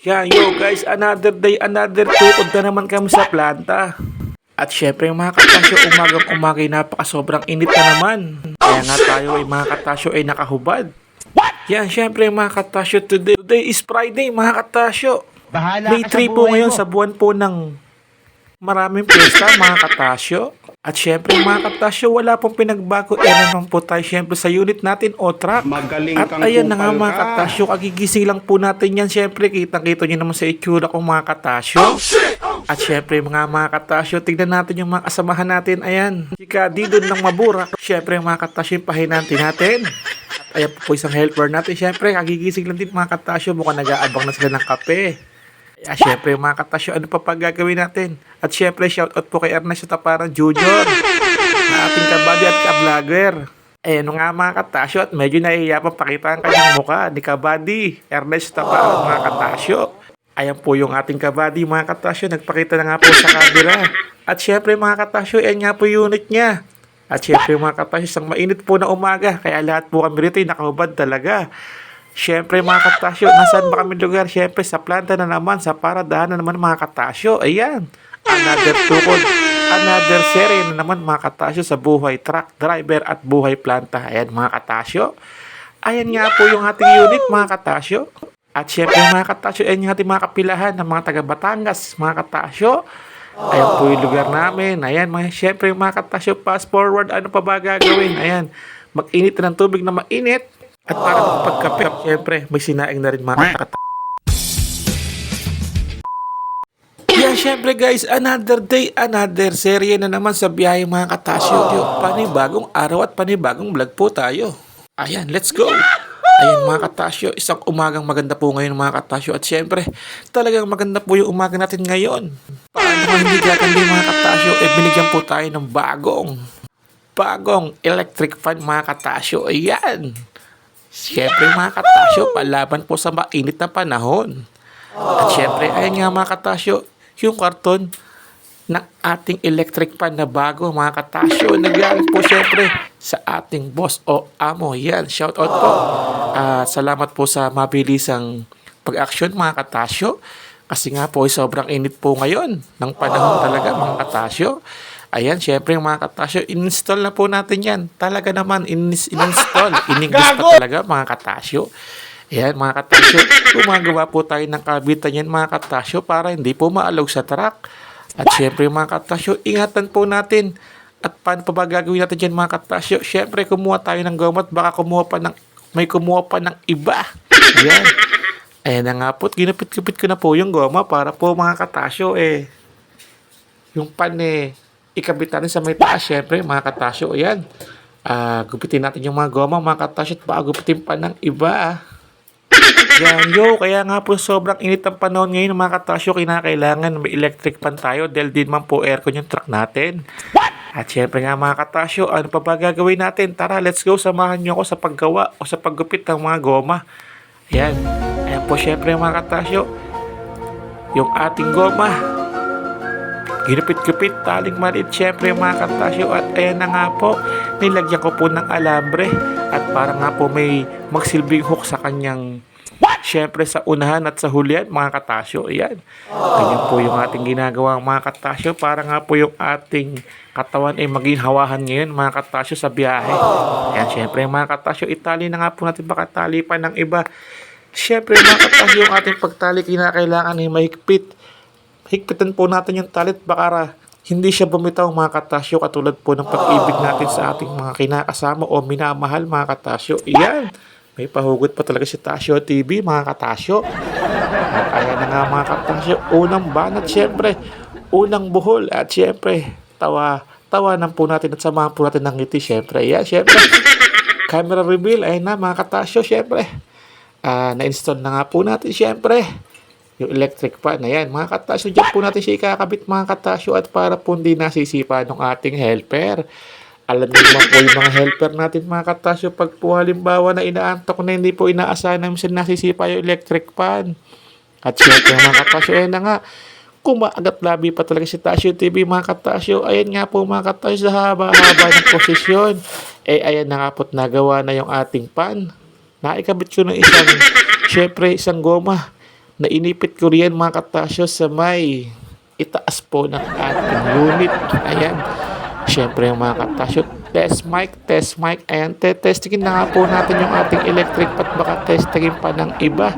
Yeah, yo guys, another day, another tukod na naman kami sa planta. At syempre mga katasyo, umagang umagay napaka sobrang init na naman. Kaya nga tayo ay mga katasyo ay nakahubad. Yan, syempre mga katasyo, today, today is Friday mga katasyo. Bahala May ka sa 3 po ngayon mo. sa buwan po ng maraming piyesta mga katasyo. At syempre mga katasyo, wala pong pinagbago. E naman po tayo syempre sa unit natin o truck. Magaling At kang ayan na nga mga ka. katasyo, kagigising lang po natin yan. Syempre, kitang-kita nyo naman sa itsura ko mga katasyo. At syempre mga mga katasyo, tignan natin yung mga kasamahan natin. Ayan, si Kadi doon ng maburak. Syempre mga katasyo, yung pahinanti natin. At ayan po po isang helper natin. Syempre, kagigising lang din mga katasyo. Mukhang nag-aabang na sila ng kape. Kaya syempre mga katasyo, ano pa pa gagawin natin? At syempre, shoutout po kay Ernesto Taparan Jr. na ating kabady at ka-vlogger. Eh, no nga mga katasyo at medyo nahihiya pa pakita ang kanyang mukha ni kabady Ernesto Taparan mga katasyo. Ayan po yung ating kabady mga katasyo, nagpakita na nga po sa camera. At syempre mga katasyo, yan nga po yung unit niya. At syempre mga katasyo, isang mainit po na umaga, kaya lahat po kami rito ay nakahubad talaga. Siyempre mga katasyo, nasaan ba kami lugar? Siyempre sa planta na naman, sa paradahan na naman mga katasyo. Ayan, another tukod, another series na naman mga katasyo sa buhay truck driver at buhay planta. Ayan mga katasyo. Ayan nga po yung ating unit mga katasyo. At syempre mga katasyo, ayan yung ating mga kapilahan ng mga taga Batangas, mga katasyo. Ayan po yung lugar namin. Ayan, mga, syempre mga katasyo, fast forward, ano pa ba gagawin? Ayan, mag-init ng tubig na mainit. At para makapagkape, syempre, may sinaing na rin mga katat. Yeah, syempre guys, another day, another serye na naman sa biyahe mga katasyo. Yo, panibagong araw at panibagong vlog po tayo. Ayan, let's go! Ayan mga katasyo, isang umagang maganda po ngayon mga katasyo. At syempre, talagang maganda po yung umaga natin ngayon. Paano nga hindi gaganda mga katasyo? Eh, binigyan po tayo ng bagong, bagong electric fan mga katasyo. Ayan! Siyempre mga katasyo, palaban po sa mainit na panahon. At syempre, ayan nga mga katasyo, yung karton ng ating electric fan na bago mga katasyo. Nagaling po syempre sa ating boss o amo. Yan, shout out po. Ah, salamat po sa mabilisang pag-action mga katasyo. Kasi nga po, sobrang init po ngayon ng panahon talaga mga katasyo. Ayan, syempre mga katasyo, in-install na po natin yan. Talaga naman, in- in-install. In-English pa talaga mga katasyo. Ayan mga katasyo, gumagawa po tayo ng kabitan yan mga katasyo para hindi po maalog sa truck. At syempre mga katasyo, ingatan po natin. At paano pa ba gagawin natin dyan mga katasyo? Syempre kumuha tayo ng gomot, baka kumuha pa ng, may kumuha pa ng iba. Ayan. Ayan na nga po, ginupit-gupit ko na po yung goma para po mga katasyo eh, yung pan eh, ikabit natin sa may taas, syempre, mga katasyo, ayan. Ah, gupitin natin yung mga goma, mga katasyo, at baka gupitin pa ng iba, ah. Yan, yo, kaya nga po sobrang init ang panahon ngayon, mga katasyo, kinakailangan may electric pan tayo dahil din man po aircon yung truck natin. At syempre nga mga katasyo, ano pa ba gagawin natin? Tara, let's go, samahan nyo ako sa paggawa o sa paggupit ng mga goma. Ayan, ayan po syempre mga katasyo, yung ating goma, Ginupit-gupit, taling maliit syempre mga katasyo at ayan na nga po, nilagyan ko po ng alambre at para nga po may magsilbing hook sa kanyang syempre sa unahan at sa hulihan mga katasyo. Ayan. Ganyan po yung ating ginagawa mga katasyo para nga po yung ating katawan ay maging hawahan ngayon mga katasyo sa biyahe. Ayan syempre mga katasyo, itali na nga po natin baka tali pa ng iba. Syempre mga katasyo, yung ating pagtali kinakailangan ay mahigpit higpitan po natin yung talit baka hindi siya bumitaw mga katasyo katulad po ng pag-ibig natin sa ating mga kinakasama o minamahal mga katasyo. Iyan! May pahugot pa talaga si Tasyo TV mga katasyo. At ayan na nga mga katasyo, unang banat syempre, unang buhol at syempre, tawa, tawanan po natin at samahan po natin ng ngiti syempre. Yan syempre, camera reveal, ayun na mga katasyo syempre. Ah, na-install na nga po natin syempre yung electric fan. Ayan, mga katasyo, dyan po natin siya ikakabit mga katasyo at para po hindi nasisipa ng ating helper. Alam niyo naman po yung mga helper natin mga katasyo pag po halimbawa na inaantok na hindi po inaasahan na minsan nasisipa yung electric fan. At syempre mga katasyo, ayan na nga, kumaagat labi pa talaga si Tasyo TV mga katasyo. Ayan nga po mga katasyo sa haba-haba ng posisyon. Eh ayan na nga po't nagawa na yung ating pan. Naikabit ko ng isang, syempre isang goma Nainipit ko riyan mga katasyo sa may itaas po ng ating unit. Ayan. Siyempre mga katasyo, test mic, test mic. Ayan, testingin na nga po natin yung ating electric pat baka testingin pa ng iba.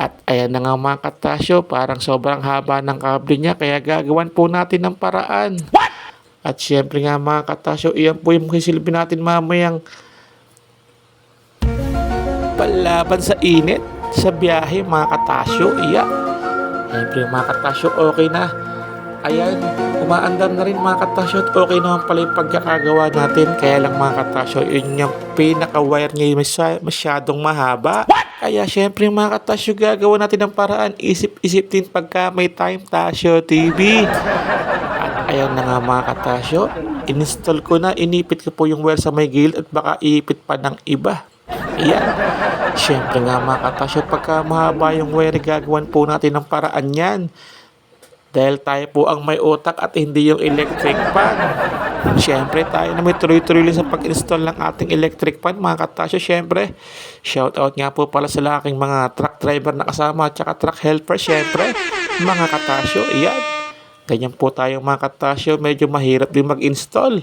At ayan na nga mga katasyo, parang sobrang haba ng kable niya kaya gagawan po natin ng paraan. At syempre nga mga katasyo, iyan po yung sisilbi natin mamayang palaban sa init sa biyahe mga katasyo. Iya. Siyempre mga katasyo, okay na. Ayan, umaandar na rin mga katasyo at okay naman pala yung pagkakagawa natin. Kaya lang mga katasyo, yun yung pinaka-wire niya masya- masyadong mahaba. Kaya syempre mga katasyo, gagawa natin ng paraan. Isip-isip din pagka may time Tasyo TV. At ayan na nga mga katasyo, install ko na, inipit ko po yung wire sa may gilid at baka iipit pa ng iba. Ayan. Siyempre nga mga katasyo, pagka mahaba yung wire, gagawan po natin ng paraan yan. Dahil tayo po ang may utak at hindi yung electric fan. Siyempre tayo na may tuloy-tuloy sa pag-install ng ating electric fan mga katasyo. Siyempre, shout out nga po pala sa aking mga truck driver na kasama at saka truck helper. Siyempre, mga katasyo, iyan. Ganyan po tayo mga katasyo, medyo mahirap din mag-install.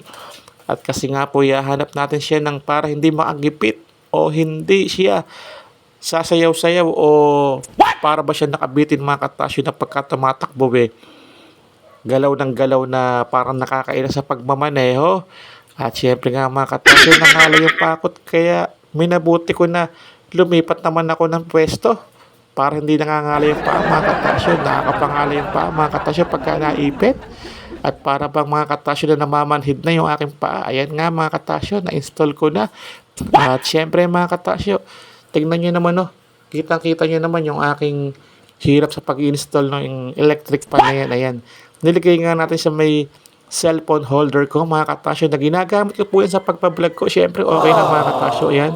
At kasi nga po, yahanap natin siya ng para hindi makagipit o hindi siya sasayaw-sayaw o para ba siya nakabitin mga katasyo na pagka tumatakbo eh. Galaw ng galaw na parang nakakaina sa pagmamaneho. At syempre nga mga katasyo, nangala yung pakot kaya minabuti ko na lumipat naman ako ng pwesto para hindi nangangala yung paa mga katasyo, nakakapangala yung paa mga katasyo pagka naipit. At para bang mga katasyo na namamanhid na yung aking paa. Ayan nga mga katasyo, na-install ko na. At syempre mga katasyo, tingnan nyo naman oh, kitang-kita nyo naman yung aking hirap sa pag-install ng electric fan na yan. Ayan. Niligay nga natin sa may cellphone holder ko mga katasyo na ginagamit ko po yan sa pagpa-vlog ko. Syempre okay na mga katasyo. Ayan.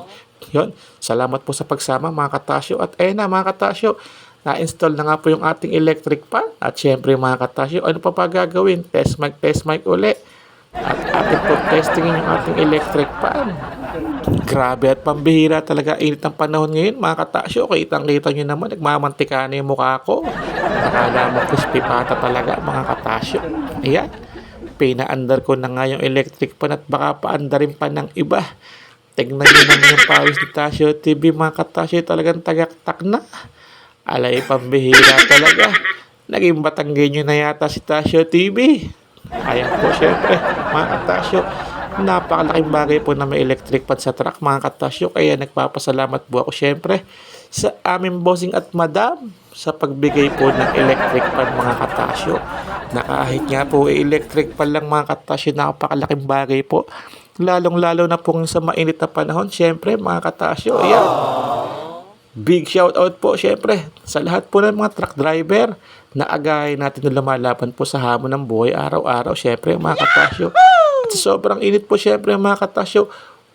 Yun. Salamat po sa pagsama mga katasyo. At ayun na mga katasyo, na-install na nga po yung ating electric fan. At syempre mga katasyo, ano pa pa gagawin? Test mic, test mic uli. At ating po testingin yung ating electric fan. Grabe at pambihira talaga init ng panahon ngayon mga katasyo. Kitang kita nyo naman, nagmamantika na yung mukha ko. Nakala mo crispy pata talaga mga katasyo. Ayan. Pinaandar ko na nga yung electric fan at baka paandarin pa ng iba. Tingnan nyo naman yung pawis ni Tasyo TV mga katasyo. Talagang tagaktak na. Alay, pambihira talaga. Naging batanggenyo na yata si Tasyo TV. Ayan po, syempre, mga katasyo. Napakalaking bagay po na may electric fan sa truck, mga katasyo. Kaya nagpapasalamat po ako, syempre, sa aming bossing at madam sa pagbigay po ng electric fan, mga katasyo. Na kahit nga po, eh, electric fan lang, mga katasyo, napakalaking bagay po. Lalong-lalo na po sa mainit na panahon, syempre, mga katasyo. Ayan. Big shout out po syempre sa lahat po ng mga truck driver na agay natin na lumalaban po sa hamon ng buhay araw-araw. Syempre mga katasyo. At sobrang init po syempre mga katasyo,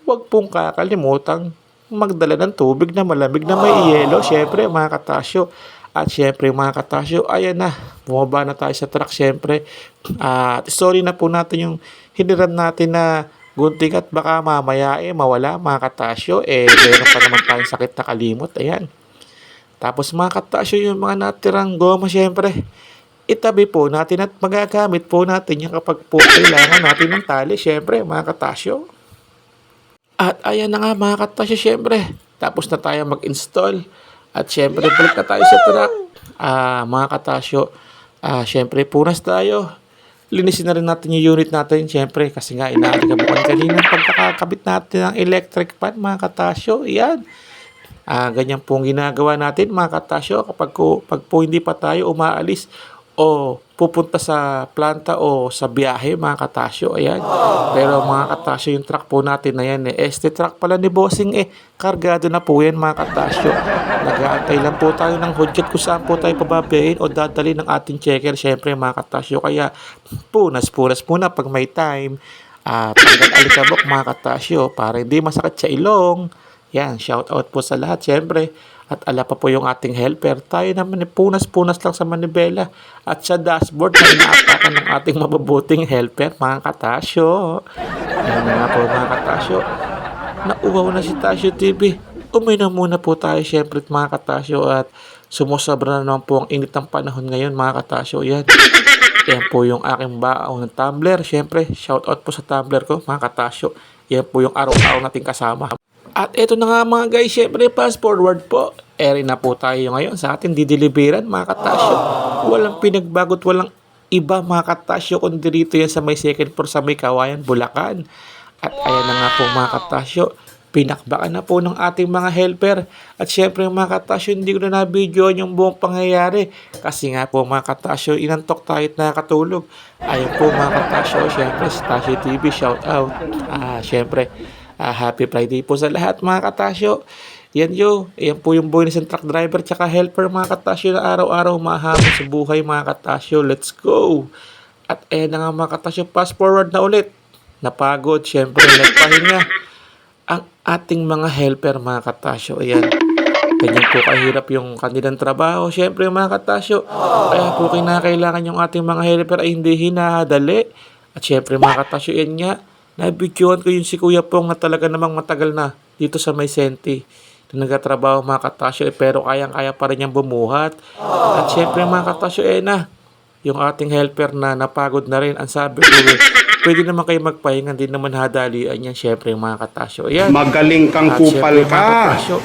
huwag pong kakalimutan magdala ng tubig na malamig na may yelo. Syempre mga katasyo. At syempre mga katasyo, ayan na, bumaba na tayo sa truck syempre. At sorry na po natin yung hiniram natin na gunting at baka mamaya eh mawala mga katasyo eh meron pa naman tayong sakit na kalimot ayan. Tapos mga katasyo yung mga natirang goma syempre itabi po natin at magagamit po natin yan kapag po kailangan natin ng tali syempre mga katasyo. At ayan na nga mga katasyo syempre tapos na tayo mag-install. At syempre balik na tayo sa truck. Ah mga katasyo ah syempre punas tayo linisin na rin natin yung unit natin, syempre, kasi nga inaaligabukan kanina pagkakakabit natin ng electric fan, mga katasyo. Yan. Ah, ganyan pong ginagawa natin, mga katasyo, kapag ko, pag po hindi pa tayo umaalis o pupunta sa planta o sa biyahe, mga katasyo. Ayan. Pero mga katasyo, yung truck po natin na yan, eh, este truck pala ni Bossing, eh, kargado na po yan, mga katasyo. Nag-aantay lang po tayo ng hudyat kung saan po tayo pababayin o dadali ng ating checker, syempre, mga katasyo. Kaya, punas-punas muna pag may time. Ah, tanggal alikabok, mga katasyo, para hindi masakit sa ilong. Yan, shout out po sa lahat, syempre. At ala pa po yung ating helper. Tayo naman eh, punas-punas lang sa manibela. At sa dashboard na inaapakan ng ating mababuting helper, mga katasyo. Yan na nga po mga katasyo. Nauwaw na si Tasyo TV. Uminom muna po tayo syempre mga katasyo at Sumusobra na naman po ang init ng panahon ngayon mga katasyo. Yan. Yan po yung aking baon ng tumbler. Siyempre, shout out po sa tumbler ko mga katasyo. Yan po yung araw-araw nating kasama. At eto na nga mga guys, syempre fast forward po. Eri na po tayo ngayon sa ating dideliveran mga katasyo. Walang pinagbagot, walang iba mga katasyo kundi dito yan sa may second floor sa may Kawayan, Bulacan. At ayan na nga po mga katasyo, pinakbakan na po ng ating mga helper. At syempre mga katasyo, hindi ko na na-video yung buong pangyayari. Kasi nga po mga katasyo, inantok tayo at nakakatulog. Ayun po mga katasyo, syempre sa Tasyo TV, shout out. Ah, syempre, ah, happy Friday po sa lahat mga katasyo. Yan yo, yan po yung bonus ng truck driver tsaka helper mga katasyo na araw-araw mahamon sa buhay mga katasyo. Let's go! At ayan na nga mga katasyo, fast forward na ulit. Napagod, syempre, nagpahinga ang ating mga helper mga katasyo. Ayan, ganyan po kahirap yung kanilang trabaho. Syempre mga katasyo, kaya po kinakailangan yung ating mga helper ay hindi hinahadali. At syempre mga katasyo, yan nga, nabigyan ko yung si Kuya Pong na talaga namang matagal na dito sa may senti na nagtatrabaho mga katasyo eh, pero kayang-kaya pa rin niyang bumuhat. At syempre mga katasyo, eh na, yung ating helper na napagod na rin, ang sabi ko, eh, pwede naman kayo magpahinga, hindi naman hadalian yan, syempre mga katasyo. Ayan. Magaling kang At kupal syempre, ka. katasyo,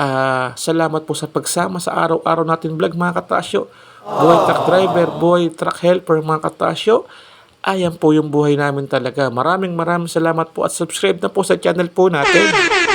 ah, salamat po sa pagsama sa araw-araw natin vlog mga katasyo. Boy truck driver, boy truck helper mga katasyo. Ayan po yung buhay namin talaga. Maraming maraming salamat po at subscribe na po sa channel po natin.